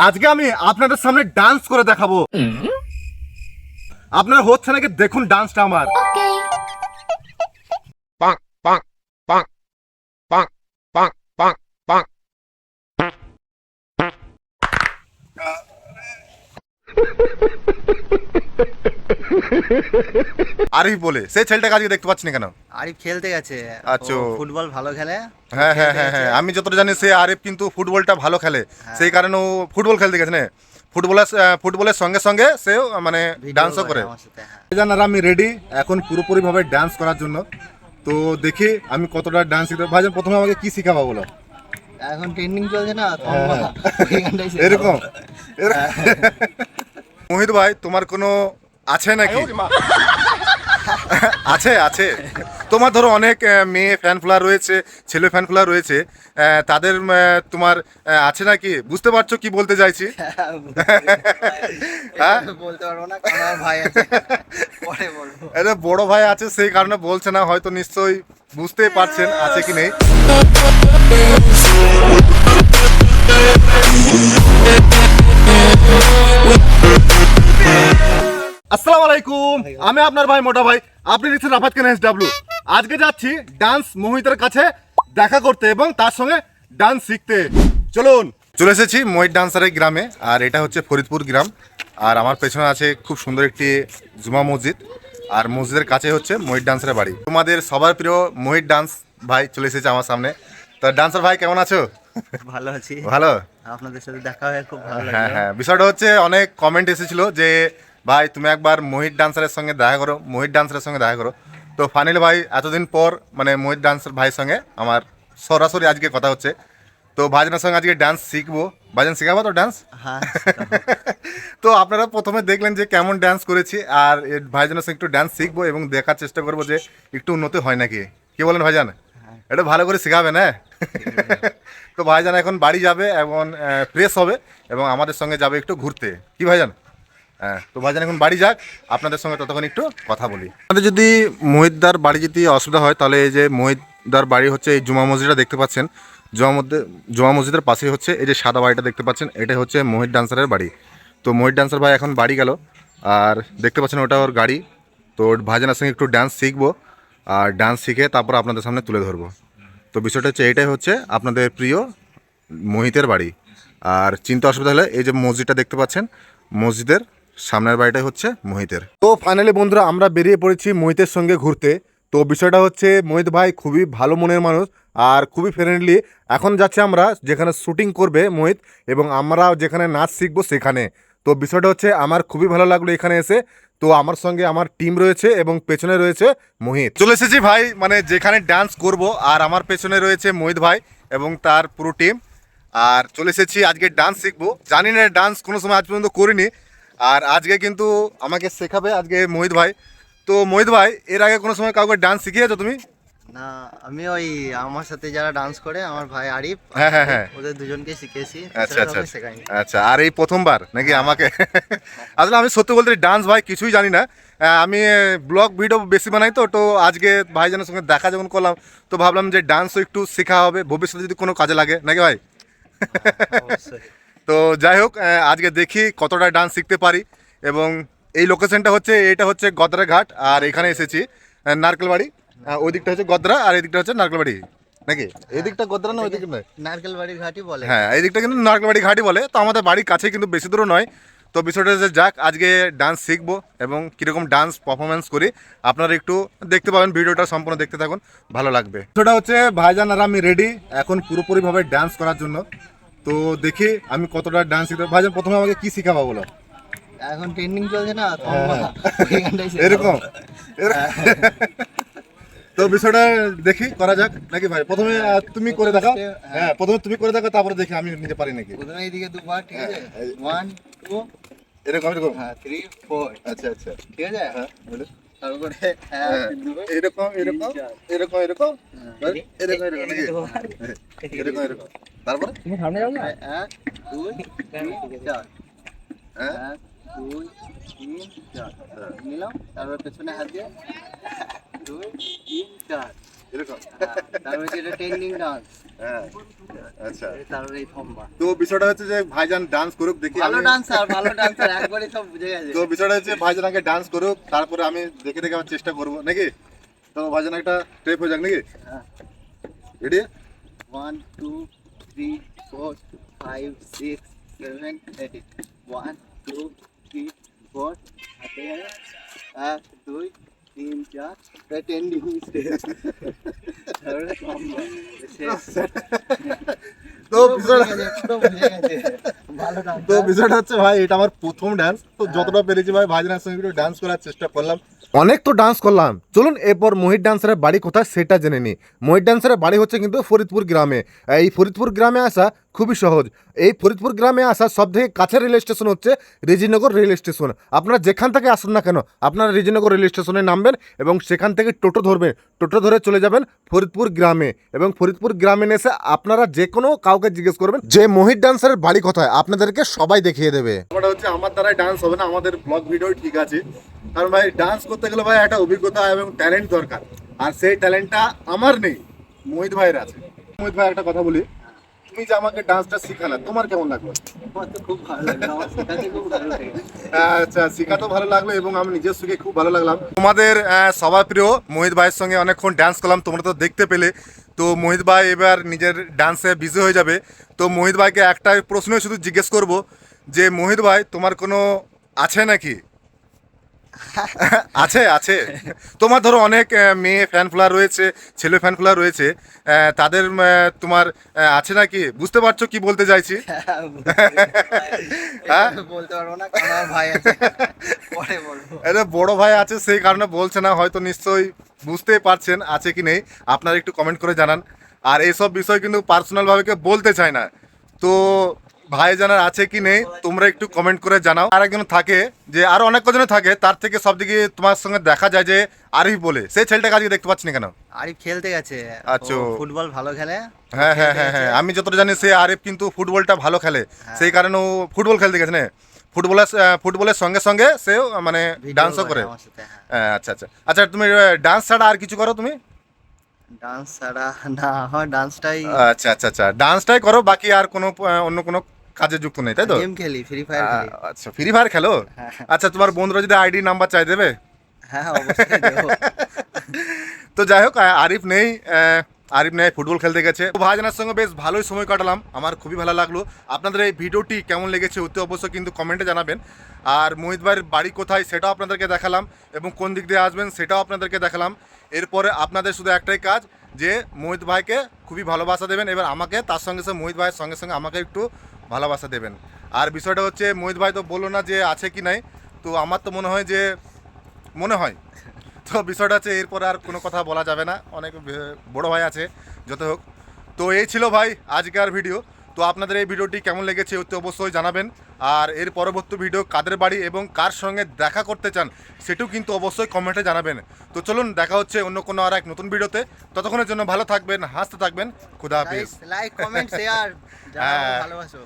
আজকে আমি আপনাদের সামনে ডান্স করে দেখাবো আপনার হচ্ছে নাকি দেখুন ডান্সটা আমার Ha bonk, bonk, bonk. Arif বলে সেই ছেলেটাকে আজকে দেখতে পাচ্ছি না কেন? আরিফ খেলতে গেছে। আচ্ছা। ফুটবল ভালো খেলে। হ্যাঁ হ্যাঁ হ্যাঁ হ্যাঁ। আমি যতটা জানি সে আরিফ কিন্তু ফুটবলটা ভালো খেলে। সেই কারণে ও ফুটবল খেলতে গেছে না। ফুটবলের ফুটবলের সঙ্গে সঙ্গে সেও মানে ডান্সও করে হ্যাঁ। জানার আমি রেডি এখন পুরোপুরি ভাবে ডান্স করার জন্য। তো দেখি আমি কতটা ডান্স শিখতে ভাইজান প্রথমে আমাকে কি শিখাবো বলো? এখন ট্রেন্ডিং চলছে না। হ্যাঁ। এরকম। এর- মোহিত ভাই তোমার কোনো আছে নাকি? আছে আছে। তোমার ধরো অনেক মেয়ে ফ্যান ফ্লোয়ার রয়েছে ছেলে ফ্যান ফ্লোয়ার রয়েছে তাদের তোমার আছে নাকি? বুঝতে পারছ কি বলতে চাইছি? হ্যাঁ? বলতে পারব না কারণ আমার ভাই আছে। পরে বলব। এটা বড় ভাই আছে সেই কারণে বলছে না হয়তো নিশ্চয়ই বুঝতেই পারছেন আছে কি নেই। আসসালামু আলাইকুম। আমি আপনার ভাই মোটা ভাই। আপনি দেখছেন রাফাত কেন ডাব্লু আজকে যাচ্ছি ডান্স মোহিতের কাছে দেখা করতে এবং তার সঙ্গে ডান্স শিখতে। চলুন। চলে এসেছি মোহিত ডান্সারের গ্রামে আর এটা হচ্ছে ফরিদপুর গ্রাম। আর আমার পেছনে আছে খুব সুন্দর একটি জুমা মসজিদ। আর মসজিদের কাছে হচ্ছে মোহিত ডান্সারের বাড়ি। তোমাদের সবার প্রিয় মোহিত ডান্স ভাই চলে এসেছে আমার সামনে। তো ডান্সার ভাই কেমন আছো? ভালো আছি। ভালো? আপনাদের সাথে দেখা হয়ে খুব ভালো হ্যাঁ হ্যাঁ। বিষয়টা হচ্ছে অনেক কমেন্ট এসেছিল যে ভাই তুমি একবার মোহিত ডান্সারের সঙ্গে দেখা করো মোহিত ডান্সারের সঙ্গে দেখা করো। তো ফাইনালি ভাই এতদিন পর মানে মোহিত ডান্সার ভাইয়ের সঙ্গে আমার সরাসরি আজকে কথা হচ্ছে। তো ভাইজানের সঙ্গে আজকে ডান্স শিখব। ভাইজান শেখাবো তো ডান্স হ্যাঁ তো আপনারা প্রথমে দেখলেন যে কেমন ডান্স করেছি আর এর ভাইজানের সঙ্গে একটু ডান্স শিখব এবং দেখার চেষ্টা করব যে একটু উন্নতি হয় নাকি। কি বলেন ভাইজান? এটা ভালো করে শেখাবেন হ্যাঁ? তো ভাইজান এখন বাড়ি যাবে এবং ফ্রেশ হবে এবং আমাদের সঙ্গে যাবে একটু ঘুরতে। কি ভাইজান? হ্যাঁ তো ভাইজান এখন বাড়ি যাক, আপনাদের সঙ্গে ততক্ষণ একটু কথা বলি। আমাদের যদি মহিতদার বাড়ি যদি অসুবিধা হয়, তাহলে এই যে মহিতদার বাড়ি হচ্ছে এই জুমা মসজিদটা দেখতে পাচ্ছেন। জুমা মধ্যে, জুমা মসজিদের পাশে হচ্ছে এই যে সাদা বাড়িটা দেখতে পাচ্ছেন এটা হচ্ছে মোহিত ডান্সারের বাড়ি। তো মোহিত ডান্সার ভাই এখন বাড়ি গেল, আর দেখতে পাচ্ছেন ওটা ওর গাড়ি। তো ভাইজানের সঙ্গে একটু ডান্স শিখব, আর ডান্স শিখে তারপর আপনাদের সামনে তুলে ধরবো। তো বিষয়টা হচ্ছে এইটাই হচ্ছে আপনাদের প্রিয় মোহিতের বাড়ি। আর চিন্তা অসুবিধা হলে এই যে মসজিদটা দেখতে পাচ্ছেন, মসজিদের সামনের বাড়িটাই হচ্ছে মোহিতের। তো ফাইনালি বন্ধুরা আমরা বেরিয়ে পড়েছি মোহিতের সঙ্গে ঘুরতে। তো বিষয়টা হচ্ছে মোহিত ভাই খুবই ভালো মনের মানুষ আর খুবই ফ্রেন্ডলি এখন যাচ্ছে আমরা যেখানে শুটিং করবে মোহিত এবং আমরা যেখানে নাচ শিখব সেখানে। তো বিষয়টা হচ্ছে আমার খুবই ভালো লাগল এখানে এসে। তো আমার সঙ্গে আমার টিম রয়েছে এবং পেছনে রয়েছে মোহিত। চলে এসেছি ভাই মানে যেখানে ডান্স করব আর আমার পেছনে রয়েছে মোহিত ভাই এবং তার পুরো টিম আর চলে এসেছি আজকে ডান্স শিখব। জানি না ডান্স কোনো সময় আজ পর্যন্ত করিনি। আর আজকে কিন্তু আমাকে শেখাবে আজকে মোহিত ভাই। তো মোহিত ভাই এর আগে কোনো সময় কাউকে ডান্স শিখিয়েছো তুমি? না আমি ওই আমার সাথে যারা ডান্স করে আমার ভাই আরিফ হ্যাঁ, হ্যাঁ, হ্যাঁ। ওদের দুজনকে শিখেছি আচ্ছা আচ্ছা আচ্ছা। আর এই প্রথমবার নাকি আমাকে? আসলে আমি সত্যি বলতে ডান্স ভাই কিছুই জানি না। আমি ব্লগ ভিডিও বেশি বানাই তো তো আজকে ভাইজানের সঙ্গে দেখা যখন করলাম তো ভাবলাম যে ডান্সও একটু শেখা হবে ভবিষ্যতে যদি কোনো কাজে লাগে। নাকি ভাই? অবশ্যই। তো যাই হোক আজকে দেখি কতটা ডান্স শিখতে পারি এবং এই লোকেশনটা হচ্ছে এটা হচ্ছে গদরা ঘাট আর এখানে এসেছি নারকেলবাড়ি। ওই দিকটা হচ্ছে গদরা আর এই দিকটা হচ্ছে নারকেলবাড়ি নাকি? এই দিকটা গদরা না ওই দিকটা নয়? নারকেল বাড়ির ঘাটি বলে। হ্যাঁ এই দিকটা কিন্তু নারকেলবাড়ি ঘাটই বলে তো আমাদের বাড়ির কাছে কিন্তু বেশি দূরও নয়। তো বিষয়টা যে যাক আজকে ডান্স শিখব এবং কীরকম ডান্স পারফরমেন্স করি। আপনারা একটু দেখতে পাবেন ভিডিওটা সম্পূর্ণ দেখতে থাকুন ভালো লাগবে। সেটা হচ্ছে ভাইজান আর আমি রেডি এখন পুরোপুরিভাবে ডান্স করার জন্য। তো দেখি আমি কতটা ডান্স শিখতে ভাই প্রথমে আমাকে কি শিখাবো বলো? এখন ট্রেন্ডিং চলছে না। হ্যাঁ। এরকম? তো বিষয়টা দেখি করা যাক। নাকি ভাই? প্রথমে তুমি করে দেখাও। হ্যাঁ প্রথমে তুমি করে দেখাও তারপরে দেখি আমি নিতে পারি নাকি। প্রথমে এইদিকে দুবার ঠিক আছে? হ্যাঁ, ওয়ান টু এরকম এরকম? হ্যাঁ থ্রি ফোর আচ্ছা আচ্ছা। ঠিক আছে? হ্যাঁ বলে। তারপরে হ্যাঁ, এরকম এরকম এরকম এরকম? হ্যাঁ। এরকম এরকম। নাকি দুবার। এরকম এরকম তারপরে এক দুই তিন চার। হ্যাঁ এক দুই তিন চার। নিলাম তারপর পেছনে হাত দিয়ে। দুই তিন চার। এরকম? তারপরে যেটা ট্রেন্ডিং ডান্স হ্যাঁ আচ্ছা। তারপরে এই থম্বা তো বিষয়টা হচ্ছে যে ভাইজান ডান্স করুক দেখি ভালো ডান্সার ভালো ডান্সার একবারই সব বুঝে গেছে। তো বিষয়টা হচ্ছে ভাইজান আগে ডান্স করুক তারপরে আমি দেখে দেখে আমার চেষ্টা করব নাকি? তো ভাইজান একটা স্টেপ হয়ে যাক নাকি? হ্যাঁ। Ready one two three four five six seven eight one two three four এক দুই তিন চার ট্রেন্ডিং তারপরে থম্বা শেষ তো তো বিষয়টা হচ্ছে ভাই এটা আমার প্রথম ডান্স তো যতটা পেরেছি ভাই ভাইজানের সঙ্গে একটু ডান্স করার চেষ্টা করলাম। অনেক তো ডান্স করলাম। চলুন এরপর মোহিত ডান্সারের বাড়ি কোথায় সেটা জেনে নিই। মোহিত ডান্সারের বাড়ি হচ্ছে কিন্তু ফরিদপুর গ্রামে। এই ফরিদপুর গ্রামে আসা খুবই সহজ। এই ফরিদপুর গ্রামে আসার সব থেকে কাছের রেল স্টেশন হচ্ছে রেজিনগর রেল স্টেশন। আপনারা যেখান থেকে আসুন না কেন, আপনারা রেজিনগর রেল স্টেশনে নামবেন এবং সেখান থেকে টোটো ধরবেন। টোটো ধরে চলে যাবেন ফরিদপুর গ্রামে এবং ফরিদপুর গ্রামে এসে আপনারা যে কোনো কাউকে জিজ্ঞেস করবেন যে মোহিত ডান্সারের বাড়ি কোথায়, আপনাদেরকে সবাই দেখিয়ে দেবে। হচ্ছে আমার দ্বারাই ডান্স হবে না, আমাদের ব্লগ ভিডিও ঠিক আছে। কারণ ভাই ডান্স করতে গেলে ভাই একটা অভিজ্ঞতা এবং ট্যালেন্ট দরকার। আর সেই ট্যালেন্টটা আমার নেই, মোহিত ভাইয়ের আছে। মোহিত ভাই একটা কথা বলি। তুমি যে আমাকে ডান্সটা শিখালে তোমার কেমন লাগল? আমার তো খুব ভালো লাগল শেখাতে ভালো আচ্ছা শিখাতেও ভালো লাগল এবং আমি নিজের সুখে খুব ভালো লাগলাম। তোমাদের সবার প্রিয় মোহিত ভাইয়ের সঙ্গে অনেকক্ষণ ডান্স করলাম তোমরা তো দেখতে পেলে। তো মোহিত ভাই এবার নিজের ডান্সে বিজি হয়ে যাবে। তো মোহিত ভাইকে একটাই প্রশ্ন শুধু জিজ্ঞেস করব যে মোহিত ভাই তোমার কোনো আছে নাকি? আছে আছে। তোমার ধরো অনেক মেয়ে ফ্যান ফলোয়ার রয়েছে ছেলে ফ্যান ফলোয়ার রয়েছে তাদের তোমার আছে নাকি? বুঝতে পারছ কি বলতে চাইছি? হ্যাঁ? এটা এটা বড় ভাই আছে সেই কারণে বলছে না হয়তো নিশ্চয়ই বুঝতেই পারছেন আছে কি নেই। আপনারা একটু কমেন্ট করে জানান। আর এইসব বিষয় কিন্তু পার্সোনাল ভাবে কেউ বলতে চায় না। তো ভাই জানার আছে কি নেই তোমরা একটু কমেন্ট করে জানাও। আর একজন থাকে যে আরও অনেক কজনে থাকে তার থেকে সব দিকে তোমার সঙ্গে দেখা যায় যে আরিফ বলে। সেই ছেলেটাকে আজকে দেখতে পাচ্ছি না কেন? আরিফ খেলতে গেছে। আচ্ছা। ফুটবল ভালো খেলে। হ্যাঁ হ্যাঁ হ্যাঁ হ্যাঁ। আমি যতটা জানি সে আরিফ কিন্তু ফুটবলটা ভালো খেলে। সেই কারণে ও ফুটবল খেলতে গেছে না। ফুটবলের ফুটবলের সঙ্গে সঙ্গে সেও মানে ডান্সও করে হ্যাঁ। হ্যাঁ, আচ্ছা আচ্ছা। আচ্ছা তুমি ডান্স ছাড়া আর কিছু করো তুমি? ডান্স ছাড়া না আমার ডান্সটাই আচ্ছা আচ্ছা আচ্ছা। ডান্সটাই করো বাকি আর কোনো অন্য কোনো কাজে যুক্ত নেই তাই তো? গেম খেলি ফ্রি ফায়ার খেলি। আচ্ছা ফ্রি ফায়ার খেলো? হ্যাঁ। আচ্ছা তোমার বন্ধুরা যদি আইডি নাম্বার চাই দেবে? হ্যাঁ অবশ্যই দেবো। তো যাই হোক আরিফ নেই আরিফ নেই ফুটবল খেলতে গেছে। ভাইজানের সঙ্গে বেশ ভালোই সময় কাটালাম আমার খুবই ভালো লাগল। আপনাদের এই ভিডিওটি কেমন লেগেছে অতি অবশ্যই কিন্তু কমেন্টে জানাবেন। আর মোহিত ভাইয়ের বাড়ি কোথায় সেটাও আপনাদেরকে দেখালাম এবং কোন দিক দিয়ে আসবেন সেটাও আপনাদেরকে দেখালাম। এরপরে আপনাদের শুধু একটাই কাজ যে মোহিত ভাইকে খুবই ভালোবাসা দেবেন এবার আমাকে তার সঙ্গে সঙ্গে মোহিত ভাইয়ের সঙ্গে সঙ্গে আমাকে একটু ভালোবাসা দেবেন। আর বিষয়টা হচ্ছে, মোহিত ভাই তো বলল না যে আছে কি নাই, তো আমার তো মনে হয় যে, মনে হয়। তো বিষয়টা হচ্ছে, এরপর আর কোনো কথা বলা যাবে না। অনেক বড় ভাই আছে, যত হোক। তো এই ছিল ভাই, আজকের ভিডিও। তো আপনাদের এই ভিডিওটি কেমন লেগেছে অতি অবশ্যই জানাবেন। আর এর পরবর্তী ভিডিও কাদের বাড়ি এবং কার সঙ্গে দেখা করতে চান সেটিও কিন্তু অবশ্যই কমেন্টে জানাবেন। তো চলুন দেখা হচ্ছে অন্য কোনো আর এক নতুন ভিডিওতে। ততক্ষণের জন্য ভালো থাকবেন হাসতে থাকবেন। খুদা হাফিজ। Like comment share. ভালোবাসো।